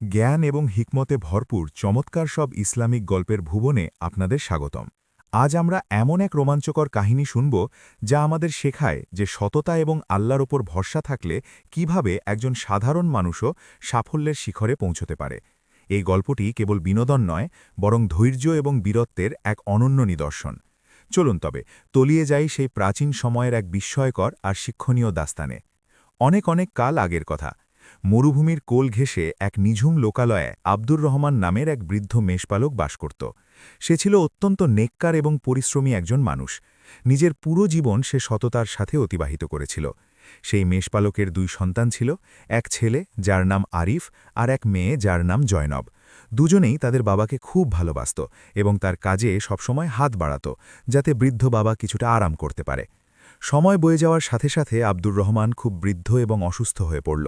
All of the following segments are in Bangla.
জ্ঞান এবং হিকমতে ভরপুর, চমৎকার সব ইসলামিক গল্পের ভুবনে আপনাদের স্বাগতম। আজ আমরা এমন এক রোমাঞ্চকর কাহিনী শুনব যা আমাদের শেখায় যে সততা এবং আল্লাহর ওপর ভরসা থাকলে কীভাবে একজন সাধারণ মানুষও সাফল্যের শিখরে পৌঁছতে পারে। এই গল্পটি কেবল বিনোদন নয়, বরং ধৈর্য এবং বীরত্বের এক অনন্য নিদর্শন। চলুন তবে, তলিয়ে যাই সেই প্রাচীন সময়ের এক বিস্ময়কর আর শিক্ষণীয় দাস্তানে। অনেক অনেক কাল আগের কথা মরুভূমির কোল ঘেঁষে এক নিঝুম লোকালয়ে আব্দুর রহমান নামের এক বৃদ্ধ মেষপালক বাস করত। সে ছিল অত্যন্ত নেককার এবং পরিশ্রমী একজন মানুষ। নিজের পুরো জীবন সে সততার সাথে অতিবাহিত করেছিল। সেই মেষপালকের দুই সন্তান ছিল, এক ছেলে যার নাম আরিফ আর এক মেয়ে যার নাম জয়নব। দুজনেই তাদের বাবাকে খুব ভালোবাসত এবং তার কাজে সবসময় হাত বাড়াত, যাতে বৃদ্ধ বাবা কিছুটা আরাম করতে পারে। সময় বয়ে যাওয়ার সাথে সাথে আব্দুর রহমান খুব বৃদ্ধ এবং অসুস্থ হয়ে পড়ল।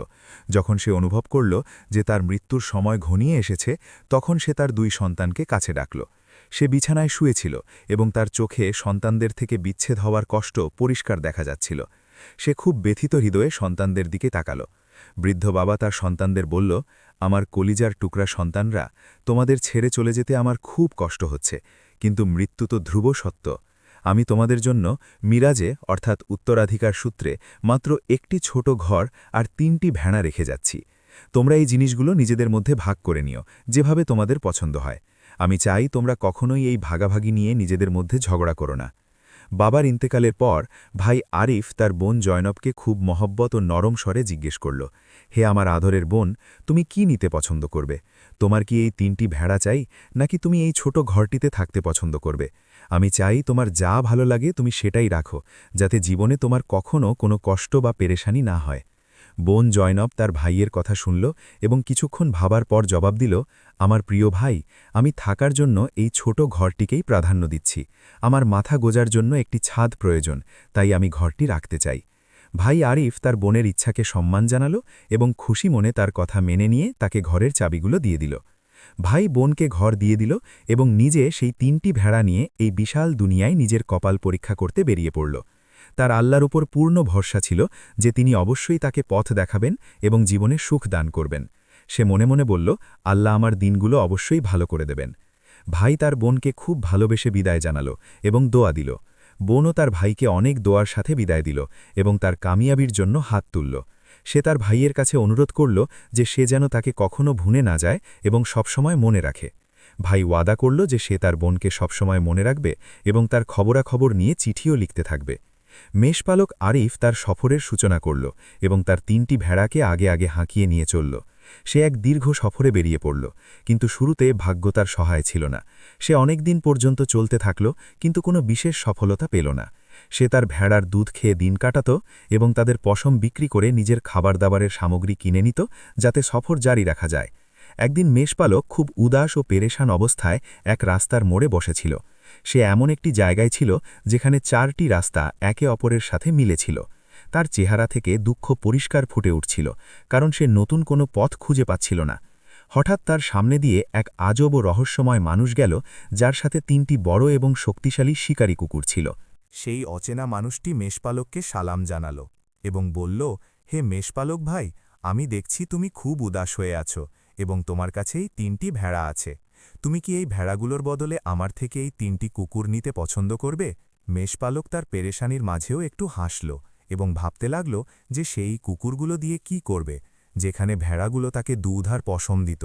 যখন সে অনুভব করল যে তার মৃত্যুর সময় ঘনিয়ে এসেছে, তখন সে তার দুই সন্তানকে কাছে ডাকল। সে বিছানায় শুয়েছিল এবং তার চোখে সন্তানদের থেকে বিচ্ছেদ হওয়ার কষ্ট পরিষ্কার দেখা যাচ্ছিল। সে খুব ব্যথিত হৃদয়ে সন্তানদের দিকে তাকাল। বৃদ্ধ বাবা তার সন্তানদের বলল, আমার কলিজার টুকরা সন্তানরা, তোমাদের ছেড়ে চলে যেতে আমার খুব কষ্ট হচ্ছে, কিন্তু মৃত্যু তো ধ্রুব সত্য। আমি তোমাদের জন্য মিরাজে, অর্থাৎ উত্তরাধিকার সূত্রে, মাত্র একটি ছোট ঘর আর তিনটি ভেড়া রেখে যাচ্ছি। তোমরা এই জিনিসগুলো নিজেদের মধ্যে ভাগ করে নিও, যেভাবে তোমাদের পছন্দ হয়। আমি চাই তোমরা কখনোই এই ভাগাভাগি নিয়ে নিজেদের মধ্যে ঝগড়া করো না। বাবার ইন্তেকালের পর ভাই আরিফ তার বোন জয়নবকে খুব মহব্বত ও নরম স্বরে জিজ্ঞেস করল, হে আমার আদরের বোন, তুমি কি নিতে পছন্দ করবে? তোমার কি এই তিনটি ভেড়া চাই, নাকি তুমি এই ছোট ঘরটিতে থাকতে পছন্দ করবে? আমি চাই তোমার যা ভালো লাগে তুমি সেটাই রাখো, যাতে জীবনে তোমার কখনও কোনো কষ্ট বা পেরেশানি না হয়। বোন জয়নব তার ভাইয়ের কথা শুনল এবং কিছুক্ষণ ভাবার পর জবাব দিল, আমার প্রিয় ভাই, আমি থাকার জন্য এই ছোট ঘরটিকেই প্রাধান্য দিচ্ছি। আমার মাথা গোজার জন্য একটি ছাদ প্রয়োজন, তাই আমি ঘরটি রাখতে চাই। ভাই আরিফ তার বোনের ইচ্ছাকে সম্মান জানালো এবং খুশি মনে তার কথা মেনে নিয়ে তাকে ঘরের চাবিগুলো দিয়ে দিল। ভাই বোনকে ঘর দিয়ে দিল এবং নিজে সেই তিনটি ভেড়া নিয়ে এই বিশাল দুনিয়ায় নিজের কপাল পরীক্ষা করতে বেরিয়ে পড়ল। তার আল্লাহর উপর পূর্ণ ভরসা ছিল যে তিনি অবশ্যই তাকে পথ দেখাবেন এবং জীবনে সুখ দান করবেন। সে মনে মনে বলল, আল্লাহ আমার দিনগুলো অবশ্যই ভালো করে দেবেন। ভাই তার বোনকে খুব ভালোবেসে বিদায় জানালো এবং দোয়া দিল। বোনও তার ভাইকে অনেক দোয়ার সাথে বিদায় দিল এবং তার কামিয়াবির জন্য হাত তুলল। সে তার ভাইয়ের কাছে অনুরোধ করল যে সে যেন তাকে কখনো ভুনে না যায় এবং সবসময় মনে রাখে। ভাই ওয়াদা করল যে সে তার বোনকে সবসময় মনে রাখবে এবং তার খবরাখবর নিয়ে চিঠিও লিখতে থাকবে। মেষপালক আরিফ তার সফরের সূচনা করল এবং তার তিনটি ভেড়াকে আগে আগে হাঁকিয়ে নিয়ে চলল। সে এক দীর্ঘ সফরে বেরিয়ে পড়ল, কিন্তু শুরুতে ভাগ্য তার সহায় ছিল না। সে অনেক দিন পর্যন্ত চলতে থাকল, কিন্তু কোনো বিশেষ সফলতা পেল না। সে তার ভেড়ার দুধ খেয়ে দিন কাটাত এবং তাদের পশম বিক্রি করে নিজের খাবার দাবারের সামগ্রী কিনে নিত, যাতে সফর জারি রাখা যায়। একদিন মেষপালক খুব উদাস ও পেরেশান অবস্থায় এক রাস্তার মোড়ে বসেছিল। সে এমন একটি জায়গায় ছিল যেখানে চারটি রাস্তা একে অপরের সাথে মিলেছিল। তার চেহারা থেকে দুঃখ পরিষ্কার ফুটে উঠছিল, কারণ সে নতুন কোনো পথ খুঁজে পাচ্ছিল না। হঠাৎ তার সামনে দিয়ে এক আজব ও রহস্যময় মানুষ গেল, যার সাথে তিনটি বড় এবং শক্তিশালী শিকারী কুকুর ছিল। সেই অচেনা মানুষটি মেষপালককে সালাম জানাল এবং বলল, হে মেষপালক ভাই, আমি দেখছি তুমি খুব উদাস হয়ে আছো এবং তোমার কাছেই তিনটি ভেড়া আছে। তুমি কি এই ভেড়াগুলোর বদলে আমার থেকে এই তিনটি কুকুর নিতে পছন্দ করবে? মেষপালক তার পেরেশানির মাঝেও একটু হাসল এবং ভাবতে লাগল যে সেই কুকুরগুলো দিয়ে কি করবে, যেখানে ভেড়াগুলো তাকে দুধ আর পশম দিত।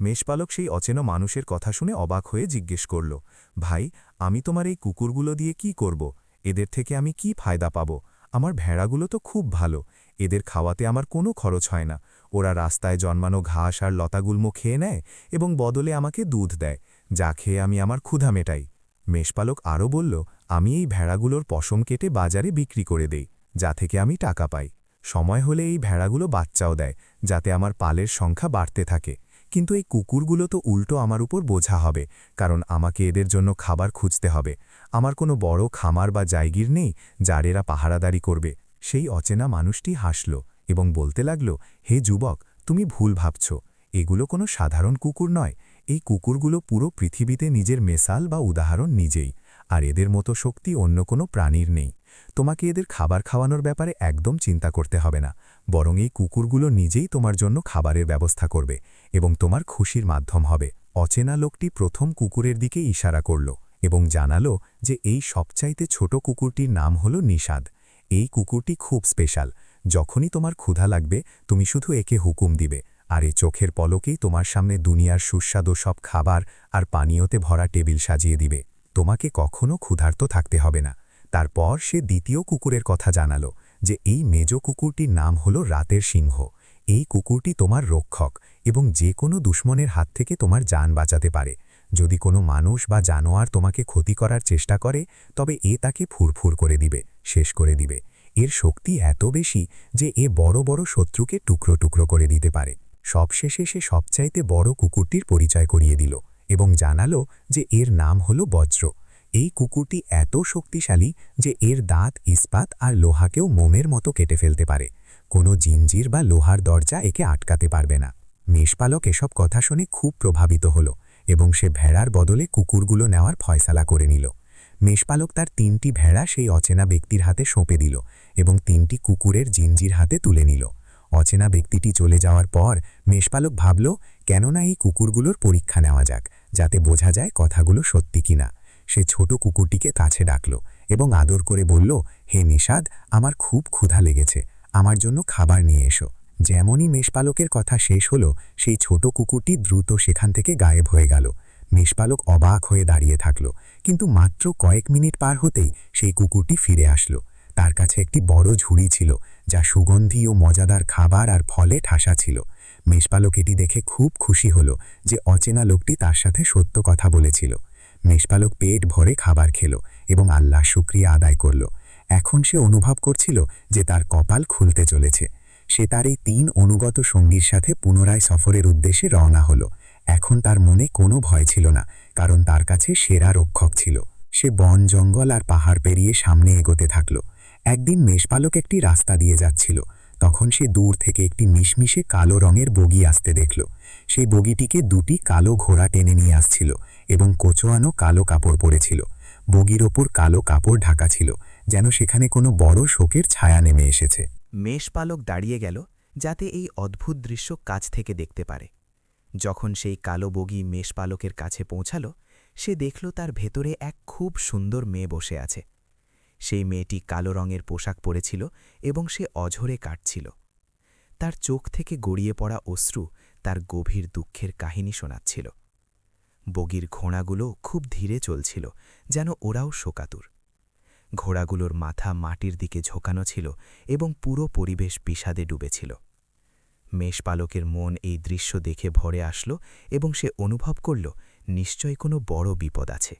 মেষপালক সেই অচেনা মানুষের কথা শুনে অবাক হয়ে জিজ্ঞেস করল, ভাই, আমি তোমার এই কুকুরগুলো দিয়ে কি করব? এদের থেকে আমি কি ফায়দা পাব? আমার ভেড়াগুলো তো খুব ভালো, এদের খাওয়াতে আমার কোনো খরচ হয় না। ওরা রাস্তায় জন্মানো ঘাস আর লতাগুল্ম খেয়ে নেয় এবং বদলে আমাকে দুধ দেয়, যা খেয়ে আমি আমার ক্ষুধা মেটাই। মেষপালক আরও বলল, আমি এই ভেড়াগুলোর পশম কেটে বাজারে বিক্রি করে দেই, যা থেকে আমি টাকা পাই। সময় হলে এই ভেড়াগুলো বাচ্চাও দেয়, যাতে আমার পালের সংখ্যা বাড়তে থাকে। কিন্তু এই কুকুরগুলো তো উল্টো আমার উপর বোঝা হবে, কারণ আমাকে এদের জন্য খাবার খুঁজতে হবে। আমার কোনো বড় খামার বা জায়গির নেই, যার এরা পাহারাদারি করবে। সেই অচেনা মানুষটি হাসল। এবং বলতে লাগল, হে যুবক, তুমি ভুল ভাবছ। এগুলো কোনো সাধারণ কুকুর নয়। এই কুকুরগুলো পুরো পৃথিবীতে নিজের মেসাল বা উদাহরণ নিজেই। আর এদের মতো শক্তি অন্য কোনো প্রাণীর নেই। তোমাকে এদের খাবার খাওয়ানোর ব্যাপারে একদম চিন্তা করতে হবে না। বরং এই কুকুরগুলো নিজেই তোমার জন্য খাবারের ব্যবস্থা করবে এবং তোমার খুশির মাধ্যম হবে। অচেনা লোকটি প্রথম কুকুরের দিকে ইশারা করল এবং জানালো যে এই সবচাইতে ছোট কুকুরটির নাম হল নিষাদ। এই কুকুরটি খুব স্পেশাল। যখনই তোমার ক্ষুধা লাগবে, তুমি শুধু একে হুকুম দিবে, আর এ চোখের পলকেই তোমার সামনে দুনিয়ার সুস্বাদু সব খাবার আর পানীয়তে ভরা টেবিল সাজিয়ে দিবে। তোমাকে কখনো ক্ষুধার্ত থাকতে হবে না। তারপর সে দ্বিতীয় কুকুরের কথা জানালো, যে এই মেজ কুকুরটির নাম হল রাতের সিংহ। এই কুকুরটি তোমার রক্ষক এবং যে কোনো দুশ্মনের হাত থেকে তোমার যান বাঁচাতে পারে। যদি কোনো মানুষ বা জানোয়ার তোমাকে ক্ষতি করার চেষ্টা করে, তবে এ তাকে ফুরফুর করে দিবে, শেষ করে দিবে। এর শক্তি এত বেশি যে এ বড় বড় শত্রুকে টুকরো টুকরো করে দিতে পারে। সবশেষে সে সবচাইতে বড় কুকুরটির পরিচয় করিয়ে দিল এবং জানালো যে এর নাম হল বজ্র। এই কুকুরটি এত শক্তিশালী যে এর দাঁত, ইস্পাত আর লোহাকেও মোমের মতো কেটে ফেলতে পারে। কোনো জিঞ্জির বা লোহার দরজা একে আটকাতে পারবে না। মেষপালক এসব কথা শুনে খুব প্রভাবিত হল এবং সে ভেড়ার বদলে কুকুরগুলো নেওয়ার ফয়সালা করে নিল। মেষপালক তার তিনটি ভেড়া সেই অচেনা ব্যক্তির হাতে সঁপে দিল এবং তিনটি কুকুরের জিঞ্জির হাতে তুলে নিল। অচেনা ব্যক্তিটি চলে যাওয়ার পর মেষপালক ভাবল, কেননা এই কুকুরগুলোর পরীক্ষা নেওয়া যাক, যাতে বোঝা যায় কথাগুলো সত্যি কিনা। সে ছোট কুকুরটিকে কাছে ডাকল এবং আদর করে বলল, হে নিষাদ, আমার খুব ক্ষুধা লেগেছে, আমার জন্য খাবার নিয়ে এসো। যেমনই মেষপালকের কথা শেষ হলো, সেই ছোট কুকুরটি দ্রুত সেখান থেকে গায়েব হয়ে গেল। মেষপালক অবাক হয়ে দাঁড়িয়ে থাকল, কিন্তু মাত্র কয়েক মিনিট পার হতেই সেই কুকুরটি ফিরে আসলো। তার কাছে একটি বড় ঝুড়ি ছিল, যা সুগন্ধি ও মজাদার খাবার আর ফলে ঠাসা ছিল। মেষপালক এটি দেখে খুব খুশি হল যে অচেনা লোকটি তার সাথে সত্য কথা বলেছিল। মেষপালক পেট ভরে খাবার খেল এবং আল্লাহ শুক্রিয়া আদায় করল। এখন সে অনুভব করছিল যে তার কপাল খুলতে চলেছে। সে তার এই তিন অনুগত সঙ্গীর সাথে পুনরায় সফরের উদ্দেশ্যে রওনা হল। এখন তার মনে কোনো ভয় ছিল না, কারণ তার কাছে সেরা রক্ষক ছিল। সে বন, জঙ্গল আর পাহাড় পেরিয়ে সামনে এগোতে থাকল। একদিন মেষপালক একটি রাস্তা দিয়ে যাচ্ছিল। তখন সে দূর থেকে একটি মিশমিশে কালো রঙের বগি আসতে দেখল। সেই বগিটিকে দুটি কালো ঘোড়া টেনে নিয়ে আসছিল এবং কোচোয়ানো কালো কাপড় পরেছিল। বগির ওপর কালো কাপড় ঢাকা ছিল, যেন সেখানে কোনো বড় শোকের ছায়া নেমে এসেছে। মেষপালক দাঁড়িয়ে গেল, যাতে এই অদ্ভুত দৃশ্য কাছ থেকে দেখতে পারে। যখন সেই কালো বগি মেষপালকের কাছে পৌঁছাল, সে দেখল তার ভেতরে এক খুব সুন্দর মেয়ে বসে আছে। সেই মেয়েটি কালো রঙের পোশাক পরেছিল এবং সে অঝরে কাটছিল। তার চোখ থেকে গড়িয়ে পড়া অশ্রু তার গভীর দুঃখের কাহিনী শোনাচ্ছিল। বগির ঘোড়াগুলো খুব ধীরে চলছিল, যেন ওরাও শোকাতুর। ঘোড়াগুলোর মাথা মাটির দিকে ঝোঁকানো ছিল এবং পুরো পরিবেশ বিষাদে ডুবেছিল। মেষপালকের মন এই দৃশ্য দেখে ভরে আসল এবং সে অনুভব করল, নিশ্চয় কোনো বড় বিপদ আছে।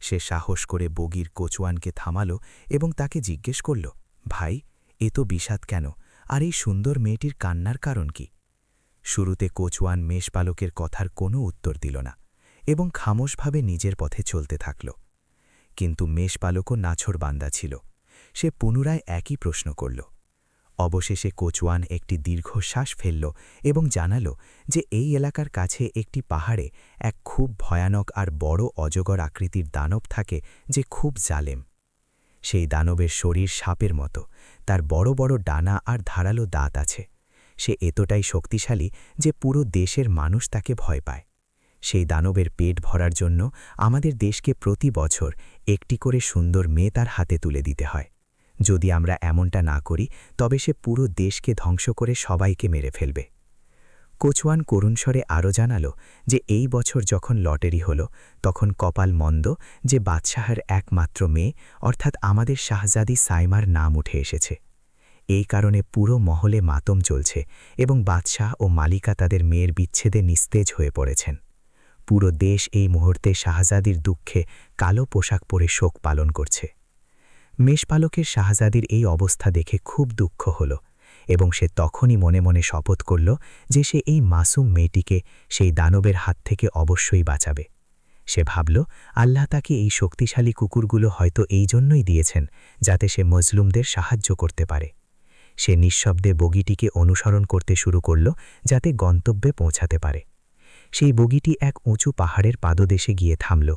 সে সাহস করে বগির কোচওয়ানকে থামাল এবং তাকে জিজ্ঞেস করল, ভাই, এ তো বিষাদ কেন? আর এই সুন্দর মেয়েটির কান্নার কারণ কি? শুরুতে কোচওয়ান মেষপালকের কথার কোনো উত্তর দিল না এবং খামোশভাবে নিজের পথে চলতে থাকল। কিন্তু মেষপালকও নাছর বান্দা ছিল। সে পুনরায় একই প্রশ্ন করল অবশেষে কোচওয়ান একটি দীর্ঘশ্বাস ফেলল এবং জানালো যে এই এলাকার কাছে একটি পাহাড়ে এক খুব ভয়ানক আর বড় অজগর আকৃতির দানব থাকে যে খুব জালেম। সেই দানবের শরীর সাপের মতো, তার বড় বড় ডানা আর ধারালো দাঁত আছে। সে এতটাই শক্তিশালী যে পুরো দেশের মানুষ তাকে ভয় পায়। সেই দানবের পেট ভরার জন্য আমাদের দেশকে প্রতি বছর একটি করে সুন্দর মেয়ে তার হাতে তুলে দিতে হয়। যদি আমরা এমনটা না করি, তবে সে পুরো দেশকে ধ্বংস করে সবাইকে মেরে ফেলবে। কোচওয়ান করুণস্বরে আরও জানালো যে, এই বছর যখন লটারি হল, তখন কপাল মন্দ যে, বাদশাহের একমাত্র মেয়ে, অর্থাৎ আমাদের শাহজাদি সাইমার নাম উঠে এসেছে। এই কারণে পুরো মহলে মাতম চলছে এবং বাদশাহ ও মালিকা তাদের মেয়ের বিচ্ছেদে নিস্তেজ হয়ে পড়েছেন। পুরো দেশ এই মুহূর্তে শাহজাদির দুঃখে কালো পোশাক পরে শোক পালন করছে। মেষপালকের শাহজাদির এই অবস্থা দেখে খুব দুঃখ হল এবং সে তখনই মনে মনে শপথ করল যে সে এই মাসুম মেয়েটিকে সেই দানবের হাত থেকে অবশ্যই বাঁচাবে। সে ভাবল, আল্লাহ তাকে এই শক্তিশালী কুকুরগুলো হয়তো এই জন্যই দিয়েছেন যাতে সে মজলুমদের সাহায্য করতে পারে। সে নিঃশব্দে বগিটিকে অনুসরণ করতে শুরু করল যাতে গন্তব্যে পৌঁছাতে পারে। সেই বগিটি এক উঁচু পাহাড়ের পাদদেশে গিয়ে থামল।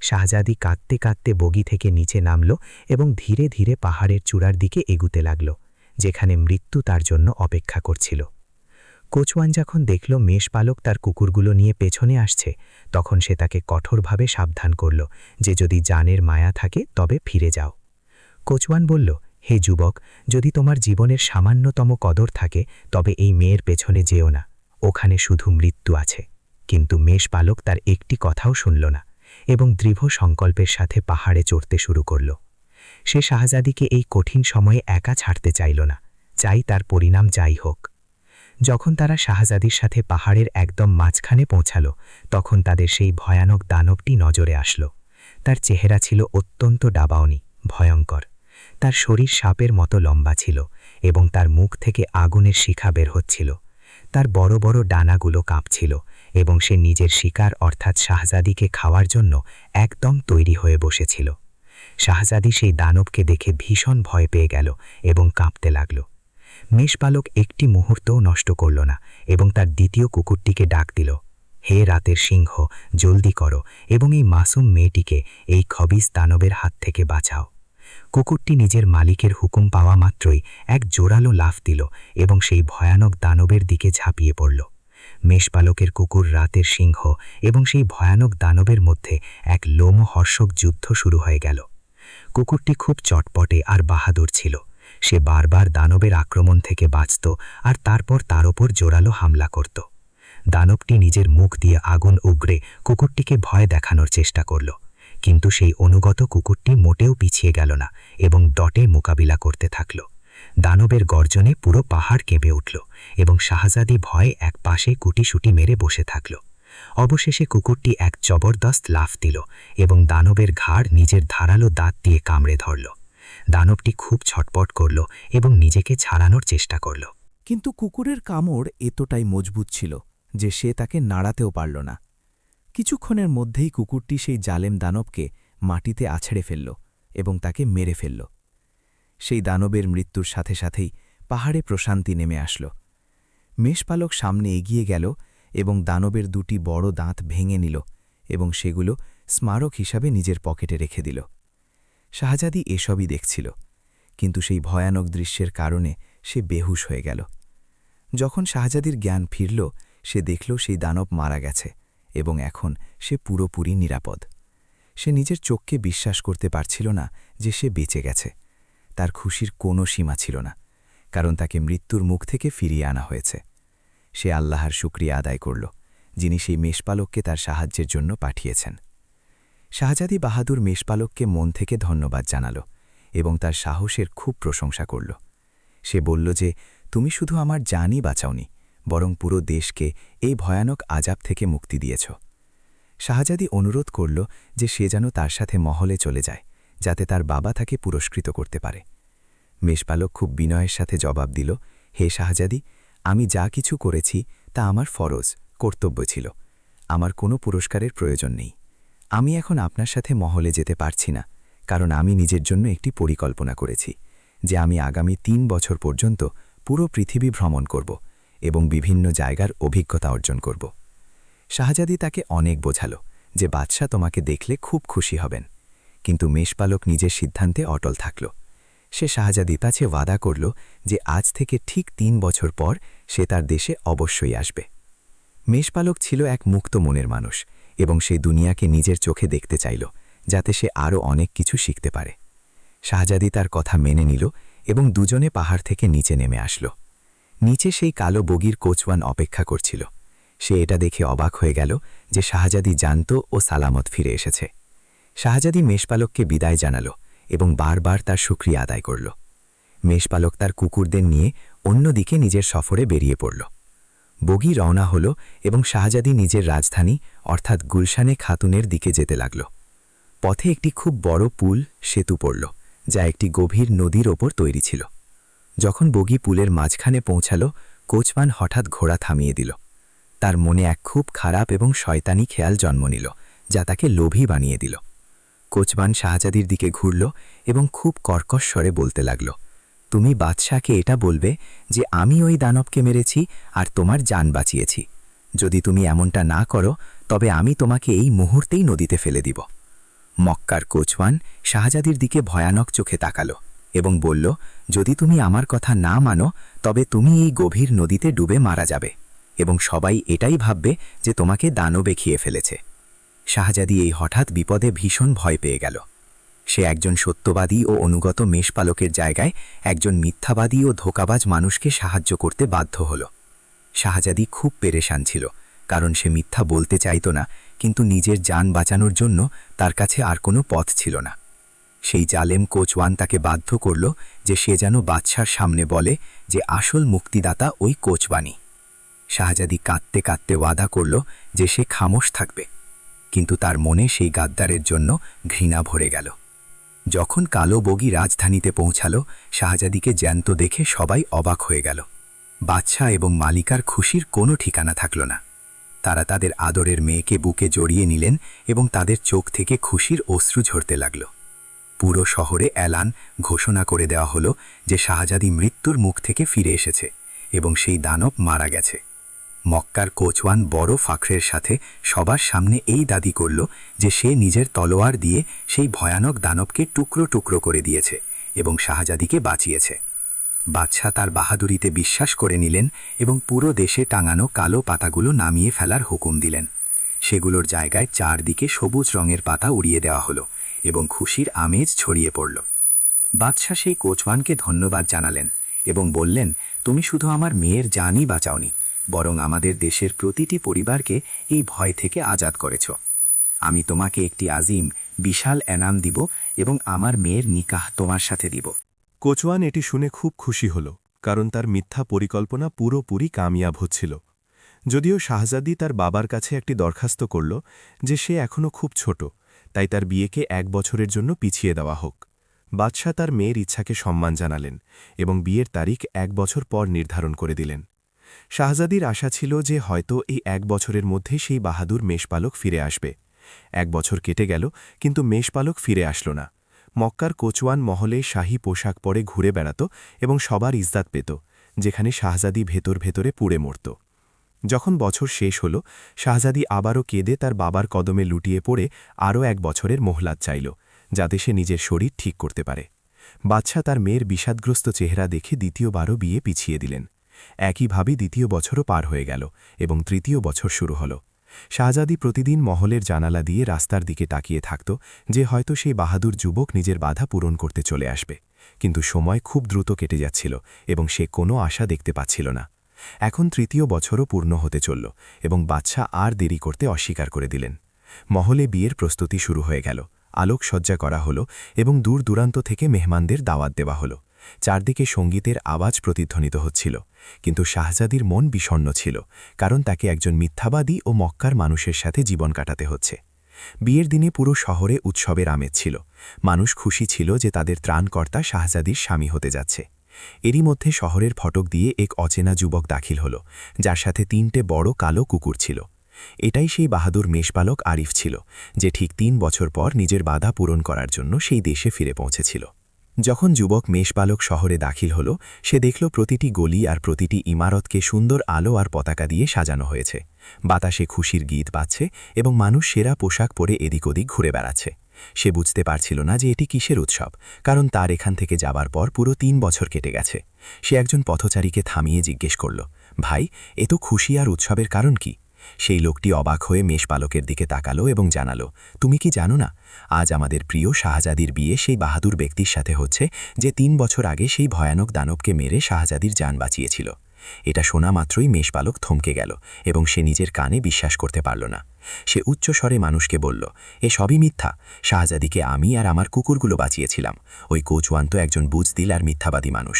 শাহজাদি কাঁদতে কাঁদতে বগি থেকে নিচে নামল এবং ধীরে ধীরে পাহাড়ের চূড়ার দিকে এগুতে লাগল, যেখানে মৃত্যু তার জন্য অপেক্ষা করছিল। কোচওয়ান যখন দেখল মেষপালক তার কুকুরগুলো নিয়ে পেছনে আসছে, তখন সে তাকে কঠোরভাবে সাবধান করল যে যদি জানের মায়া থাকে তবে ফিরে যাও। কোচওয়ান বলল, হে যুবক, যদি তোমার জীবনের সামান্যতম কদর থাকে, তবে এই মেয়ের পেছনে যেও না, ওখানে শুধু মৃত্যু আছে। কিন্তু মেষপালক তার একটি কথাও শুনল না। এবং দৃঢ় সংকল্পের সাথে পাহাড়ে চড়তে শুরু করল। সে শাহজাদিকে এই কঠিন সময়ে একা ছাড়তে চাইল না, চাই তার পরিণাম যাই হোক। যখন তারা শাহজাদির সাথে পাহাড়ের একদম মাঝখানে পৌঁছাল, তখন তাদের সেই ভয়ানক দানবটি নজরে আসল। তার চেহারা ছিল অত্যন্ত ডাবাওনি, ভয়ঙ্কর। তার শরীর সাপের মতো লম্বা ছিল এবং তার মুখ থেকে আগুনের শিখা বের হচ্ছিল। তার বড় বড় ডানাগুলো কাঁপছিল এবং সে নিজের শিকার অর্থাৎ শাহজাদিকে খাওয়ার জন্য একদম তৈরি হয়ে বসেছিল। শাহজাদি সেই দানবকে দেখে ভীষণ ভয় পেয়ে গেল এবং কাঁপতে লাগল। মেষপালক একটি মুহূর্তও নষ্ট করল না এবং তার দ্বিতীয় কুকুরটিকে ডাক দিল, হে রাতের সিংহ, জলদি করো এবং এই মাসুম মেয়েটিকে এই খবিস দানবের হাত থেকে বাঁচাও। কুকুরটি নিজের মালিকের হুকুম পাওয়া মাত্রই এক জোরালো লাফ দিল এবং সেই ভয়ানক দানবের দিকে ঝাঁপিয়ে পড়ল। মেষপালকের কুকুর রাতের সিংহ এবং সেই ভয়ানক দানবের মধ্যে এক লোমহর্ষক যুদ্ধ শুরু হয়ে গেল। কুকুরটি খুব চটপটে আর বাহাদুর ছিল। সে বারবার দানবের আক্রমণ থেকে বাঁচত আর তারপর তার ওপর জোরালো হামলা করত। দানবটি নিজের মুখ দিয়ে আগুন উগরে কুকুরটিকে ভয় দেখানোর চেষ্টা করল। কিন্তু সেই অনুগত কুকুরটি মোটেও পিছিয়ে গেল না এবং ডটে মোকাবিলা করতে থাকল। দানবের গর্জনে পুরো পাহাড় কেঁপে উঠল এবং শাহজাদি ভয়ে এক পাশে কুটিসুটি মেরে বসে থাকল। অবশেষে কুকুরটি এক জবরদস্ত লাফ দিল এবং দানবের ঘাড় নিজের ধারালো দাঁত দিয়ে কামড়ে ধরল। দানবটি খুব ছটপট করল এবং নিজেকে ছাড়ানোর চেষ্টা করল। কিন্তু কুকুরের কামড় এতটাই মজবুত ছিল যে সে তাকে নাড়াতেও পারল না। কিছুক্ষণের মধ্যেই কুকুরটি সেই জালেম দানবকে মাটিতে আছড়ে ফেলল এবং তাকে মেরে ফেলল। সেই দানবের মৃত্যুর সাথে সাথেই পাহাড়ে প্রশান্তি নেমে আসল। মেষপালক সামনে এগিয়ে গেল এবং দানবের দুটি বড় দাঁত ভেঙে নিল এবং সেগুলো স্মারক হিসাবে নিজের পকেটে রেখে দিল। শাহজাদি এসবই দেখছিল, কিন্তু সেই ভয়ানক দৃশ্যের কারণে সে বেহুশ হয়ে গেল। যখন শাহজাদির জ্ঞান ফিরল, সে দেখল সেই দানব মারা গেছে এবং এখন সে পুরোপুরি নিরাপদ। সে নিজের চোখকে বিশ্বাস করতে পারছিল না যে সে বেঁচে গেছে। তার খুশির কোনো সীমা ছিল না, কারণ তাকে মৃত্যুর মুখ থেকে ফিরিয়ে আনা হয়েছে। সে আল্লাহর শুক্রিয়া আদায় করল, যিনি সেই মেষপালককে তার সাহায্যের জন্য পাঠিয়েছেন। শাহজাদি বাহাদুর মেষপালককে মন থেকে ধন্যবাদ জানাল এবং তার সাহসের খুব প্রশংসা করল। সে বলল যে, তুমি শুধু আমার জানই বাঁচাওনি, বরং পুরো দেশকে এই ভয়ানক আজাব থেকে মুক্তি দিয়েছ। শাহজাদি অনুরোধ করল যে সে যেন তার সাথে মহলে চলে যায়। যাতে তার বাবা তাকে পুরস্কৃত করতে পারে। মেষপালক খুব বিনয়ের সাথে জবাব দিল, হে শাহজাদি, আমি যা কিছু করেছি তা আমার ফরজ, কর্তব্য ছিল। আমার কোনো পুরস্কারের প্রয়োজন নেই। আমি এখন আপনার সাথে মহলে যেতে পারছি না, কারণ আমি নিজের জন্য একটি পরিকল্পনা করেছি, যে আমি আগামী তিন বছর পর্যন্ত পুরো পৃথিবী ভ্রমণ করব এবং বিভিন্ন জায়গার অভিজ্ঞতা অর্জন করব। শাহজাদি তাকে অনেক বোঝাল যে বাদশাহ তোমাকে দেখলে খুব খুশি হবেন। কিন্তু মেষপালক নিজের সিদ্ধান্তে অটল থাকল। সে শাহজাদি তাছে ওয়াদা করল যে আজ থেকে ঠিক তিন বছর পর সে তার দেশে অবশ্যই আসবে। মেষপালক ছিল এক মুক্ত মনের মানুষ এবং সে দুনিয়াকে নিজের চোখে দেখতে চাইল, যাতে সে আরও অনেক কিছু শিখতে পারে। শাহজাদি তার কথা মেনে নিল এবং দুজনে পাহাড় থেকে নিচে নেমে আসল। নিচে সেই কালো বগির কোচওয়ান অপেক্ষা করছিল। সে এটা দেখে অবাক হয়ে গেল যে শাহজাদি জানত ও সালামত ফিরে এসেছে। শাহজাদি মেষপালককে বিদায় জানাল এবং বারবার তার সুক্রিয়া আদায় করল। মেষপালক তার কুকুরদের নিয়ে অন্যদিকে নিজের সফরে বেরিয়ে পড়ল। বগি রওনা হল এবং শাহজাদি নিজের রাজধানী, অর্থাৎ গুলশানে খাতুনের দিকে যেতে লাগল। পথে একটি খুব বড় পুল সেতু পড়ল, যা একটি গভীর নদীর ওপর তৈরি ছিল। যখন বগি পুলের মাঝখানে পৌঁছাল কোচমান হঠাৎ ঘোড়া থামিয়ে দিল। তার মনে এক খুব খারাপ এবং শয়তানি খেয়াল জন্ম নিল, যা তাকে লোভী বানিয়ে দিল। কোচবান শাহজাদির দিকে ঘুরল এবং খুব কর্কশ স্বরে বলতে লাগল, তুমি বাদশাহকে এটা বলবে যে আমি ওই দানবকে মেরেছি আর তোমার যান বাঁচিয়েছি। যদি তুমি এমনটা না করো, তবে আমি তোমাকে এই মুহূর্তেই নদীতে ফেলে দিব। মক্কার কোচওয়ান শাহজাদির দিকে ভয়ানক চোখে তাকালো এবং বলল, যদি তুমি আমার কথা না মানো, তবে তুমি এই গভীর নদীতে ডুবে মারা যাবে এবং সবাই এটাই ভাববে যে তোমাকে দানবে খেয়ে ফেলেছে। শাহজাদি এই হঠাৎ বিপদে ভীষণ ভয় পেয়ে গেল। সে একজন সত্যবাদী ও অনুগত মেষপালকের জায়গায় একজন মিথ্যাবাদী ও ধোকাবাজ মানুষকে সাহায্য করতে বাধ্য হল। শাহজাদি খুব পেরেশান ছিল, কারণ সে মিথ্যা বলতে চাইত না, কিন্তু নিজের যান বাঁচানোর জন্য তার কাছে আর কোনো পথ ছিল না। সেই জালেম কোচওয়ান তাকে বাধ্য করল যে সে যেন বাদশার সামনে বলে যে আসল মুক্তিদাতা ওই কোচবাণী। শাহজাদি কাঁদতে কাঁদতে ওয়াদা করল যে সে খামোশ থাকবে। কিন্তু তার মনে সেই গাদ্দারের জন্য ঘৃণা ভরে গেল। যখন কালো বগি রাজধানীতে পৌঁছাল, শাহজাদিকে জ্যান্ত দেখে সবাই অবাক হয়ে গেল। বাদশাহ এবং মালিকার খুশির কোনো ঠিকানা থাকল না। তারা তাদের আদরের মেয়েকে বুকে জড়িয়ে নিলেন এবং তাদের চোখ থেকে খুশির অশ্রু ঝরতে লাগল। পুরো শহরে অ্যালান ঘোষণা করে দেওয়া হলো যে শাহজাদি মৃত্যুর মুখ থেকে ফিরে এসেছে এবং সেই দানব মারা গেছে। মক্কার কোচওয়ান বড় ফাখরের সাথে সবার সামনে এই দাদি করল যে সে নিজের তলোয়ার দিয়ে সেই ভয়ানক দানবকে টুকরো টুকরো করে দিয়েছে এবং শাহজাদিকে বাঁচিয়েছে। বাদশাহ তার বাহাদুরিতে বিশ্বাস করে নিলেন এবং পুরো দেশে টাঙানো কালো পাতাগুলো নামিয়ে ফেলার হুকুম দিলেন। সেগুলোর জায়গায় চারদিকে সবুজ রঙের পাতা উড়িয়ে দেওয়া হলো এবং খুশির আমেজ ছড়িয়ে পড়ল। বাদশাহ সেই কোচওয়ানকে ধন্যবাদ জানালেন এবং বললেন, তুমি শুধু আমার মেয়ের জানই বাঁচাওনি বরং আমাদের দেশের প্রতিটি পরিবারকে এই ভয় থেকে আজাদ করেছ। আমি তোমাকে একটি আজিম, বিশাল এনাম দিব এবং আমার মেয়ের নিকাহ তোমার সাথে দিব। কোচওয়ান এটি শুনে খুব খুশি হল, কারণ তার মিথ্যা পরিকল্পনা পুরোপুরি কামিয়াব হচ্ছিল। যদিও শাহজাদি তার বাবার কাছে একটি দরখাস্ত করল যে সে এখনও খুব ছোট, তাই তার বিয়েকে এক বছরের জন্য পিছিয়ে দেওয়া হোক। বাদশাহ তার মেয়ের ইচ্ছাকে সম্মান জানালেন এবং বিয়ের তারিখ এক বছর পর নির্ধারণ করে দিলেন। শাহজাদির আশা ছিল যে হয়তো এই এক বছরের মধ্যে সেই বাহাদুর মেষপালক ফিরে আসবে। এক বছর কেটে গেল, কিন্তু মেষপালক ফিরে আসল না। মক্কার কোচওয়ান মহলে শাহী পোশাক পরে ঘুরে বেড়াত এবং সবার ইজ্জাত পেত, যেখানে শাহজাদি ভেতর ভেতরে পুড়ে মরত। যখন বছর শেষ হল, শাহজাদি আবারও কেঁদে তার বাবার কদমে লুটিয়ে পড়ে আরও এক বছরের মোহলাত চাইল, যাতে সে নিজের শরীর ঠিক করতে পারে। বাদশাহ তার মেয়ের বিষাদগ্রস্ত চেহারা দেখে দ্বিতীয়বারও বিয়ে পিছিয়ে দিলেন। একইভাবে দ্বিতীয় বছরও পার হয়ে গেল এবং তৃতীয় বছর শুরু হল। শাহজাদি প্রতিদিন মহলের জানালা দিয়ে রাস্তার দিকে তাকিয়ে থাকত যে হয়তো সেই বাহাদুর যুবক নিজের বাধা পূরণ করতে চলে আসবে। কিন্তু সময় খুব দ্রুত কেটে যাচ্ছিল এবং সে কোনো আশা দেখতে পাচ্ছিল না। এখন তৃতীয় বছরও পূর্ণ হতে চলল এবং বাচ্চা আর দেরি করতে অস্বীকার করে দিলেন। মহলে বিয়ের প্রস্তুতি শুরু হয়ে গেল, আলোকসজ্জা করা হলো এবং দূর দূরান্ত থেকে মেহমানদের দাওয়াত দেওয়া হলো। চারদিকে সঙ্গীতের আওয়াজ প্রতিধ্বনিত হচ্ছিল, কিন্তু শাহজাদির মন বিষণ্ণ ছিল, কারণ তাকে একজন মিথ্যাবাদী ও মক্কার মানুষের সাথে জীবন কাটাতে হচ্ছে। বিয়ের দিনে পুরো শহরে উৎসবের আমেজ ছিল। মানুষ খুশি ছিল যে তাদের ত্রাণকর্তা শাহজাদির স্বামী হতে যাচ্ছে। এরই মধ্যে শহরের ফটক দিয়ে এক অচেনা যুবক দাখিল হল, যার সাথে তিনটে বড় কালো কুকুর ছিল। এটাই সেই বাহাদুর মেষপালক আরিফ ছিল, যে ঠিক তিন বছর পর নিজের বাধা পূরণ করার জন্য সেই দেশে ফিরে পৌঁছেছিল। যখন যুবক মেষপালক শহরে দাখিল হল, সে দেখল প্রতিটি গলি আর প্রতিটি ইমারতকে সুন্দর আলো আর পতাকা দিয়ে সাজানো হয়েছে। বাতাসে খুশির গীত বাজছে এবং মানুষ সেরা পোশাক পরে এদিক ওদিক ঘুরে বেড়াচ্ছে। সে বুঝতে পারছিল না যে এটি কিসের উৎসব, কারণ তার এখান থেকে যাবার পর পুরো তিন বছর কেটে গেছে। সে একজন পথচারীকে থামিয়ে জিজ্ঞেস করল, ভাই, এ তো খুশি আর উৎসবের কারণ কি? সেই লোকটি অবাক হয়ে মেষপালকের দিকে তাকালো এবং জানালো, তুমি কি জানো না, আজ আমাদের প্রিয় শাহজাদির বিয়ে সেই বাহাদুর ব্যক্তির সাথে হচ্ছে যে তিন বছর আগে সেই ভয়ানক দানবকে মেরে শাহজাদির যান বাঁচিয়েছিল। এটা শোনা মাত্রই মেষপালক থমকে গেল এবং সে নিজের কানে বিশ্বাস করতে পারল না। সে উচ্চ স্বরে মানুষকে বলল, এ সবই মিথ্যা। শাহজাদিকে আমি আর আমার কুকুরগুলো বাঁচিয়েছিলাম। ওই কোচওয়ান তো একজন বুঝদিল আর মিথ্যাবাদী মানুষ।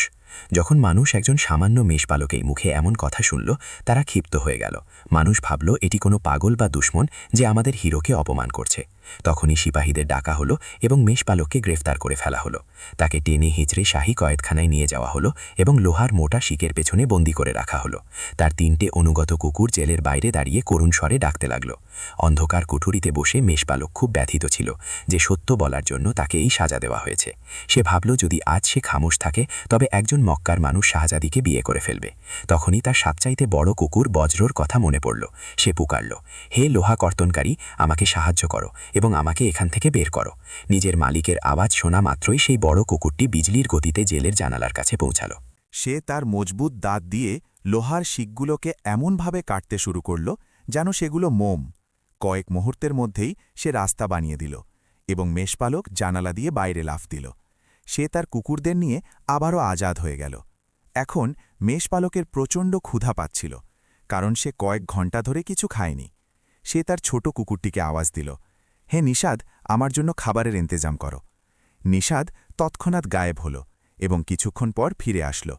যখন মানুষ একজন সামান্য মেষপালকেই মুখে এমন কথা শুনল, তারা ক্ষিপ্ত হয়ে গেল। মানুষ ভাবল, এটি কোনো পাগল বা দুশ্মন যে আমাদের হিরোকে অপমান করছে। তখনই সিপাহীদের ডাকা হলো এবং মেষপালককে গ্রেফতার করে ফেলা হলো। তাকে টেনে হিঁচড়ে শাহী কয়েদখানায় নিয়ে যাওয়া হলো এবং লোহার মোটা শিকের পেছনে বন্দি করে রাখা হলো। তার তিনটে অনুগত কুকুর জেলের বাইরে দাঁড়িয়ে করুণ স্বরে ডাকতে লাগল। অন্ধকার কুঠুরিতে বসে মেষপালক খুব ব্যথিত ছিল যে সত্য বলার জন্য তাকে এই সাজা দেওয়া হয়েছে। সে ভাবল, যদি আজ সে খামোশ থাকে, তবে একজন মক্কার মানুষ শাহজাদিকে বিয়ে করে ফেলবে। তখনই তার সাতচাইতে বড় কুকুর বজ্রর কথা মনে পড়ল। সে পুকারল, হে লোহা কর্তনকারী, আমাকে সাহায্য করো এবং আমাকে এখান থেকে বের করো। নিজের মালিকের আওয়াজ শোনা মাত্রই সেই বড় কুকুরটি বিজলির গতিতে জেলের জানালার কাছে পৌঁছালো। সে তার মজবুত দাঁত দিয়ে লোহার শিকগুলোকে এমনভাবে কাটতে শুরু করল যেন সেগুলো মোম। কয়েক মুহূর্তের মধ্যেই সে রাস্তা বানিয়ে দিল এবং মেষপালক জানালা দিয়ে বাইরে লাফ দিল। সে তার কুকুরদের নিয়ে আবারও আজাদ হয়ে গেল। এখন মেষপালকের প্রচণ্ড ক্ষুধা পাচ্ছিল, কারণ সে কয়েক ঘণ্টা ধরে কিছু খায়নি। সে তার ছোট কুকুরটিকে আওয়াজ দিল, হে নিষাদ, আমার জন্য খাবারের ইন্তেজাম করো। নিষাদ তৎক্ষণাৎ গায়েব হল এবং কিছুক্ষণ পর ফিরে আসলো।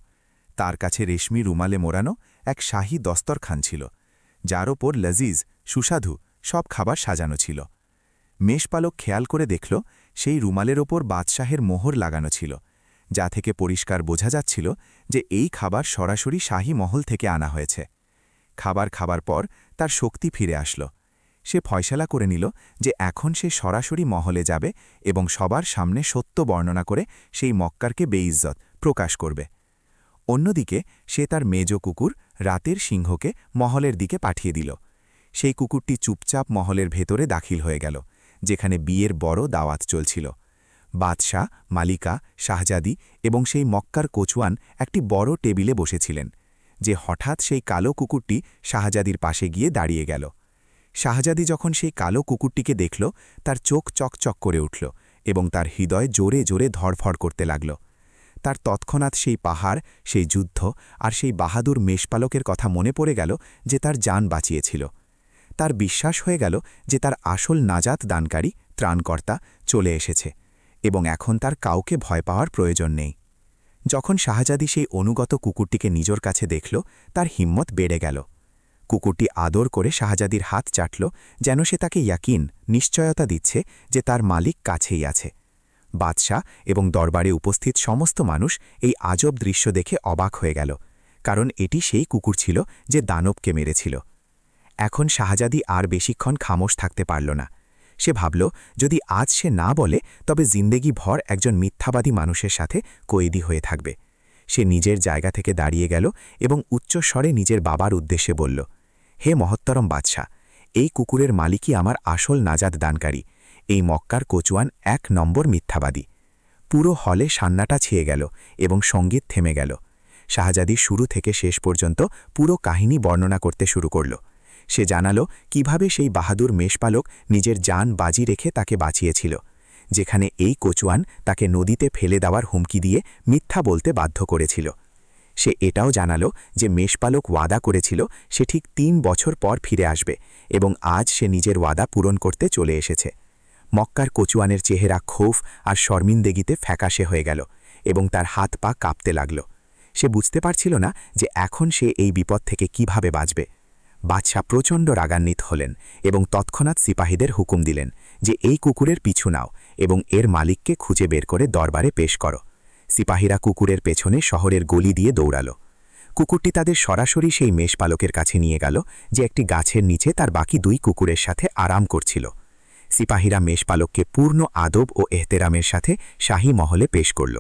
তার কাছে রেশমি রুমালে মোড়ানো এক শাহী দস্তরখান ছিল, যার ওপর লজিজ, সুস্বাদু সব খাবার সাজানো ছিল। মেষপালক খেয়াল করে দেখল, সেই রুমালের ওপর বাদশাহের মোহর লাগানো ছিল, যা থেকে পরিষ্কার বোঝা যাচ্ছিল যে এই খাবার সরাসরি শাহী মহল থেকে আনা হয়েছে। খাবার খাবার পর তার শক্তি ফিরে আসলো। সে ফয়সালা করে নিল যে এখন সে সরাসরি মহলে যাবে এবং সবার সামনে সত্য বর্ণনা করে সেই মক্কারকে বেইজ্জত প্রকাশ করবে। অন্যদিকে সে তার মেজ কুকুর রাতের সিংহকে মহলের দিকে পাঠিয়ে দিল। সেই কুকুরটি চুপচাপ মহলের ভেতরে দাখিল হয়ে গেল, যেখানে বিয়ের বড় দাওয়াত চলছিল। বাদশাহ, মালিকা, শাহজাদি এবং সেই মক্কার কচুয়ান একটি বড় টেবিলে বসেছিলেন, যে হঠাৎ সেই কালো কুকুরটি শাহজাদির পাশে গিয়ে দাঁড়িয়ে গেল। শাহজাদি যখন সেই কালো কুকুরটিকে দেখল, তার চোখ চকচক করে উঠল এবং তার হৃদয় জোরে জোরে ধড়ফড় করতে লাগল। তার তৎক্ষণাৎ সেই পাহাড়, সেই যুদ্ধ আর সেই বাহাদুর মেষপালকের কথা মনে পড়ে গেল যে তার যান বাঁচিয়েছিল। তার বিশ্বাস হয়ে গেল যে তার আসল নাজাত দানকারী, ত্রাণকর্তা চলে এসেছে এবং এখন তার কাউকে ভয় পাওয়ার প্রয়োজন নেই। যখন শাহজাদি সেই অনুগত কুকুরটিকে নিজের কাছে দেখল, তার হিম্মত বেড়ে গেল। কুকুরটি আদর করে শাহজাদির হাত চাটল যেন সে তাকে ইয়াকিন, নিশ্চয়তা দিচ্ছে যে তার মালিক কাছেই আছে। বাদশাহ এবং দরবারে উপস্থিত সমস্ত মানুষ এই আজব দৃশ্য দেখে অবাক হয়ে গেল, কারণ এটি সেই কুকুর ছিল যে দানবকে মেরেছিল। এখন শাহজাদি আর বেশিক্ষণ খামোশ থাকতে পারল না। সে ভাবল, যদি আজ সে না বলে, তবে জিন্দেগি ভর একজন মিথ্যাবাদী মানুষের সাথে কয়েদি হয়ে থাকবে। সে নিজের জায়গা থেকে দাঁড়িয়ে গেল এবং উচ্চস্বরে নিজের বাবার উদ্দেশ্যে বলল, হে মহত্তরম বাদশাহ, এই কুকুরের মালিকই আমার আসল নাজাদ দানকারী। এই মক্কার কচুয়ান এক নম্বর মিথ্যাবাদী। পুরো হলে সান্নাটা ছিয়ে গেল এবং সংগীত থেমে গেল। শাহজাদি শুরু থেকে শেষ পর্যন্ত পুরো কাহিনী বর্ণনা করতে শুরু করল। সে জানালো কীভাবে সেই বাহাদুর মেষপালক নিজের যান বাজি রেখে তাকে বাঁচিয়েছিল, যেখানে এই কচুয়ান তাকে নদীতে ফেলে দেওয়ার হুমকি দিয়ে মিথ্যা বলতে বাধ্য করেছিল। সে এটাও জানালো যে মেষপালক ওয়াদা করেছিল সে ঠিক তিন বছর পর ফিরে আসবে এবং আজ সে নিজের ওয়াদা পূরণ করতে চলে এসেছে। মক্কার কচুয়ানের চেহারা ক্ষোভ আর শর্মিন্দেগিতে ফ্যাকাশে হয়ে গেল এবং তার হাত পা কাঁপতে লাগল। সে বুঝতে পারছিল না যে এখন সে এই বিপদ থেকে কীভাবে বাঁচবে। বাদশাহ প্রচণ্ড রাগান্বিত হলেন এবং তৎক্ষণাৎ সিপাহীদের হুকুম দিলেন যে এই কুকুরের পিছু নাও এবং এর মালিককে খুঁজে বের করে দরবারে পেশ করো। সিপাহীরা কুকুরের পেছনে শহরের গলি দিয়ে দৌড়াল। কুকুরটি তাদের সরাসরি সেই মেষপালকের কাছে নিয়ে গেল যে একটি গাছের নিচে তার বাকি দুই কুকুরের সাথে আরাম করছিল। সিপাহীরা মেষপালককে পূর্ণ আদব ও এহতেরামের সাথে শাহী মহলে পেশ করল।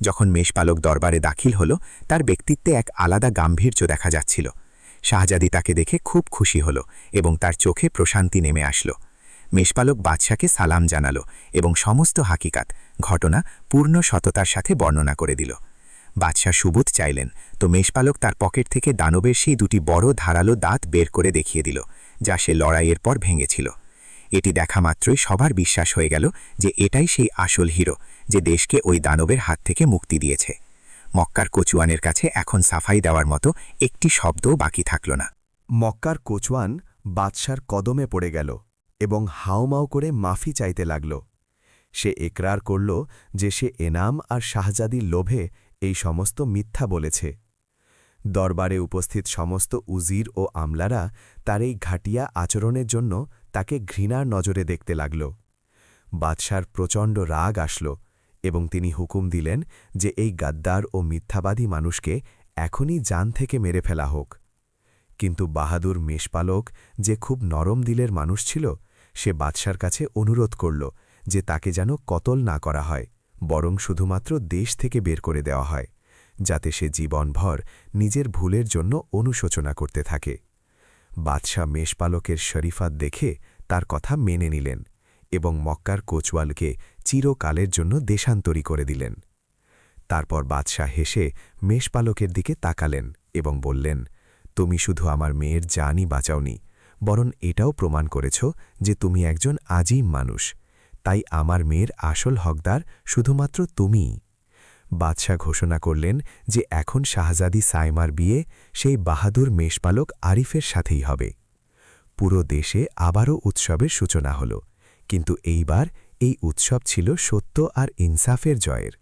যখন মেষপালক দরবারে দাখিল হল, তার ব্যক্তিত্বে এক আলাদা গাম্ভীর্য দেখা যাচ্ছিল। শাহজাদি তাকে দেখে খুব খুশি হল এবং তার চোখে প্রশান্তি নেমে আসলো। মেষপালক বাদশাকে সালাম জানালো এবং সমস্ত হাকিকাত, ঘটনা পূর্ণ সততার সাথে বর্ণনা করে দিল। বাদশাহ সুবুত চাইলেন, তো মেষপালক তার পকেট থেকে দানবের সেই দুটি বড় ধারালো দাঁত বের করে দেখিয়ে দিল, যা সে লড়াইয়ের পর ভেঙেছিল। এটি দেখা মাত্রই সবার বিশ্বাস হয়ে গেল যে এটাই সেই আসল হিরো, যে দেশকে ওই দানবের হাত থেকে মুক্তি দিয়েছে। মক্কার কচুয়ানের কাছে এখন সাফাই দেওয়ার মতো একটি শব্দও বাকি থাকল না। মক্কার কোচওয়ান বাদশার কদমে পড়ে গেল এবং হাওমাও করে মাফি চাইতে লাগল। সে একরার করল যে সে এনাম আর শাহজাদির লোভে এই সমস্ত মিথ্যা বলেছে। দরবারে উপস্থিত সমস্ত উজির ও আমলারা তার এই ঘাটিয়া আচরণের জন্য তাকে ঘৃণার নজরে দেখতে লাগল। বাদশার প্রচণ্ড রাগ আসল এবং তিনি হুকুম দিলেন যে এই গাদ্দার ও মিথ্যাবাদী মানুষকে এখনই জান থেকে মেরে ফেলা হোক। কিন্তু বাহাদুর মেষপালক যে খুব নরম দিলের মানুষ ছিল, সে বাদশার কাছে অনুরোধ করল যে তাকে যেন কতল না করা হয়, বরং শুধুমাত্র দেশ থেকে বের করে দেওয়া হয়, যাতে সে জীবনভর নিজের ভুলের জন্য অনুশোচনা করতে থাকে। বাদশাহ মেষপালকের শরীফাত দেখে তার কথা মেনে নিলেন। এবং মক্কার কোচওয়ালকে চিরকালের জন্য দেশান্তরী করে দিলেন। তারপর বাদশাহ হেসে মেষপালকের দিকে তাকালেন এবং বললেন, তুমি শুধু আমার মেয়ের জানই বাঁচাওনি, বরং এটাও প্রমাণ করেছ যে তুমি একজন আজিম মানুষ। তাই আমার মেয়ের আসল হকদার শুধুমাত্র তুমিই। বাদশাহ ঘোষণা করলেন যে এখন শাহজাদি সাইমার বিয়ে সেই বাহাদুর মেষপালক আরিফের সাথেই হবে। পুরো দেশে আবারও উৎসবের সূচনা হল। কিন্তু এইবার এই উৎসব ছিল সত্য আর ইনসাফের জয়ের।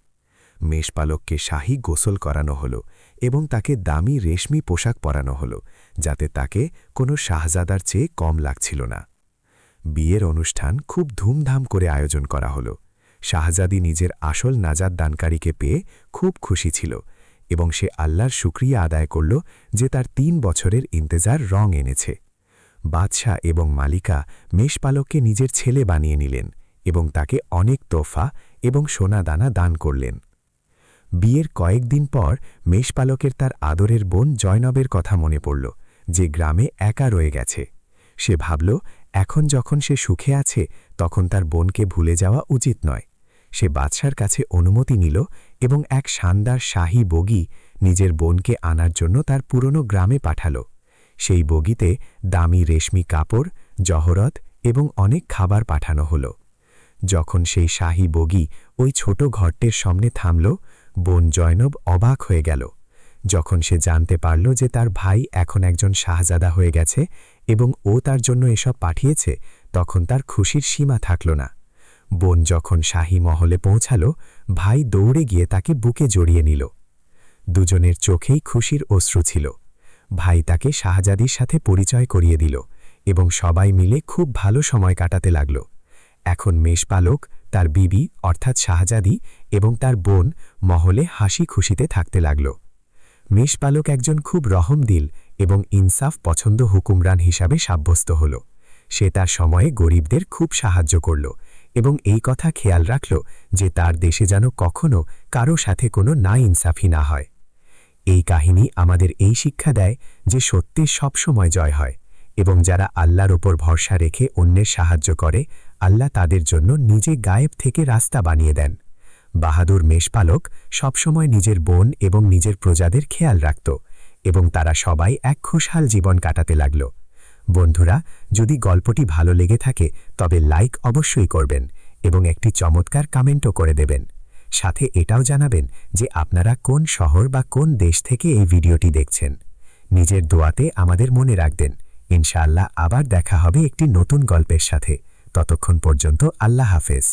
মেষপালককে শাহী গোসল করানো হল এবং তাকে দামি রেশমি পোশাক পরানো হল, যাতে তাকে কোনো শাহজাদার চেয়ে কম লাগছিল না। বিয়ের অনুষ্ঠান খুব ধুমধাম করে আয়োজন করা হল। শাহজাদি নিজের আসল নাজাদ দানকারীকে পেয়ে খুব খুশি ছিল এবং সে আল্লাহর শুক্রিয়া আদায় করল যে তার তিন বছরের ইন্তেজার রং এনেছে। বাদশাহ এবং মালিকা মেষপালককে নিজের ছেলে বানিয়ে নিলেন এবং তাকে অনেক তোফা এবং সোনাদানা দান করলেন। বিয়ের কয়েকদিন পর মেষপালকের তার আদরের বোন জয়নবের কথা মনে পড়ল যে গ্রামে একা রয়ে গেছে। সে ভাবল, এখন যখন সে সুখে আছে, তখন তার বোনকে ভুলে যাওয়া উচিত নয়। সে বাদশার কাছে অনুমতি নিল এবং এক শানদার শাহী বগি নিজের বোনকে আনার জন্য তার পুরনো গ্রামে পাঠাল। সেই বগিতে দামি রেশমি কাপড়, জহরত এবং অনেক খাবার পাঠানো হল। যখন সেই শাহী বগি ওই ছোট ঘরটির সামনে থামল, বোন জয়নব অবাক হয়ে গেল। যখন সে জানতে পারল যে তার ভাই এখন একজন শাহজাদা হয়ে গেছে এবং ও তার জন্য এসব পাঠিয়েছে, তখন তার খুশির সীমা থাকল না। বোন যখন শাহী মহলে পৌঁছাল, ভাই দৌড়ে গিয়ে তাকে বুকে জড়িয়ে নিল। দুজনের চোখেই খুশির অশ্রু ছিল। ভাই তাকে শাহজাদির সাথে পরিচয় করিয়ে দিল এবং সবাই মিলে খুব ভালো সময় কাটাতে লাগল। এখন মেষপালক, তার বিবি, অর্থাৎ শাহজাদি এবং তার বোন মহলে হাসি খুশিতে থাকতে লাগল। মেষপালক একজন খুব রহমদিল এবং ইনসাফ পছন্দ হুকুমরান হিসাবে সাব্যস্ত হল। সে তার সময়ে গরিবদের খুব সাহায্য করল এবং এই কথা খেয়াল রাখল যে তার দেশে যেন কখনো কারও সাথে কোনো না ইনসাফি না হয়। এই কাহিনী আমাদের এই শিক্ষা দেয় যে সত্যের সবসময় জয় হয় এবং যারা আল্লাহর ওপর ভরসা রেখে অন্যের সাহায্য করে, আল্লাহ তাদের জন্য নিজে গায়েব থেকে রাস্তা বানিয়ে দেন। বাহাদুর মেষপালক সবসময় নিজের বোন এবং নিজের প্রজাদের খেয়াল রাখত এবং তারা সবাই এক খুশহাল জীবন কাটাতে লাগল। বন্ধুরা, যদি গল্পটি ভালো লেগে থাকে, তবে লাইক অবশ্যই করবেন এবং একটি চমৎকার কমেন্টও করে দেবেন। সাথে এটাও জানাবেন যে আপনারা কোন শহর বা কোন দেশ থেকে এই ভিডিওটি দেখছেন। নিজের দোয়াতে আমাদের মনে রাখবেন। ইনশাআল্লাহ আবার দেখা হবে একটি নতুন গল্পের সাথে। ততক্ষণ পর্যন্ত আল্লাহ হাফেজ।